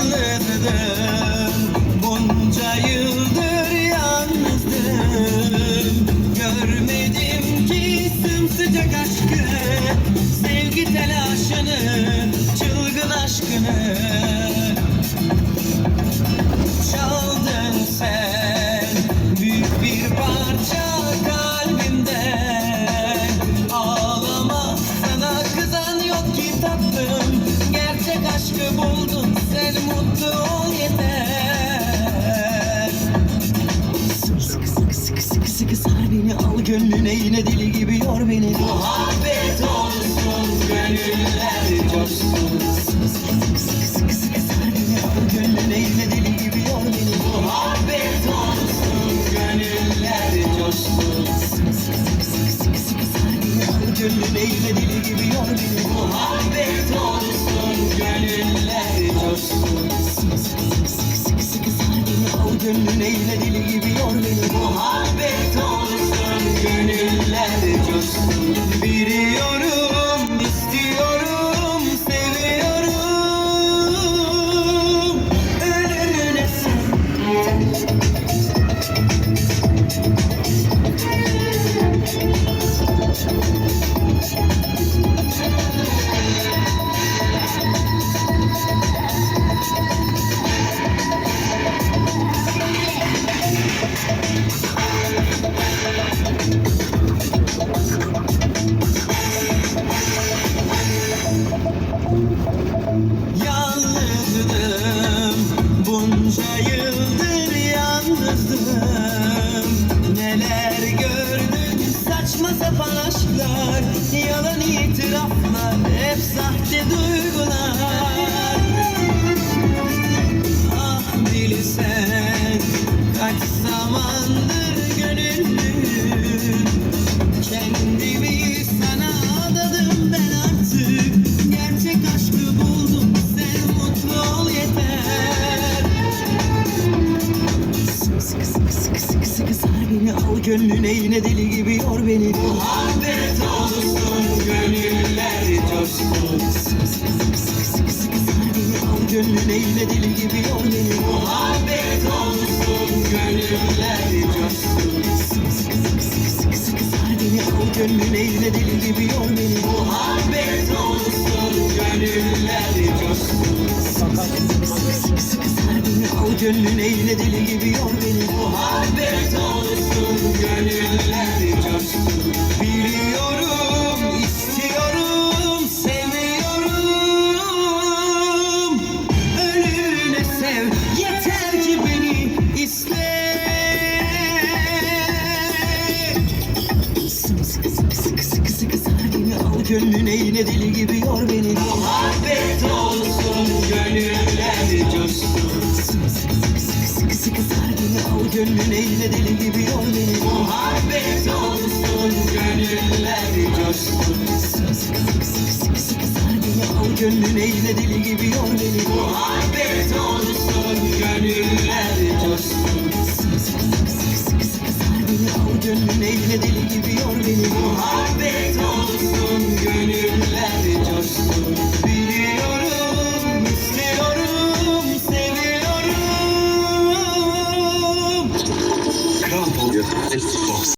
ellerden Bunca yıldır yalnızdım. Görmedim ki sımsıcak aşkı Sevgi telaşını, çılgın aşkını. Gönlüne yine deli gibi yor beni. Muhabbet olsun gönüller coşsun. Sıkı sıkı sıkı sar beni al gönlüne yine deli gibi yor beni. Muhabbet olsun gönüller coşsun. Sıkı sıkı sıkı sıkı sar beni al gönlüne yine deli gibi yor beni Thank you. Bunca yıldır yalnızdım. Neler gördüm saçma sapan Yalan itiraflar hep sahte duygular gönlüne yine deli gibi yor beni. Muhabbet olsun gönüller coşsun gönlüne yine deli gibi yor beni. Muhabbet olsun gönüller coşsun gönlüne yine deli gibi yor beni. Muhabbet olsun gönüller coşsun gönlüne yine deli gibi yor beni. Muhabbet olsun gönüller coşsun Biliyorum istiyorum seviyorum Ölümüne sev yeter ki beni iste Sıkı sıkı sıkı sıkı sıkı sıkı sar beni al gönlüne yine deli gibi yor beni Muhabbet olsun gönüller coşsun Sıkı sıkı sıkı sıkı sıkı sıkı sar al gönlüne yine deli gibi yor beni Muhabbet olsun gönüller coşsun Sıkı sıkı sıkı sıkı sıkı sıkı sar beni al gönlüne yine deli gibi yor beni Muhabbet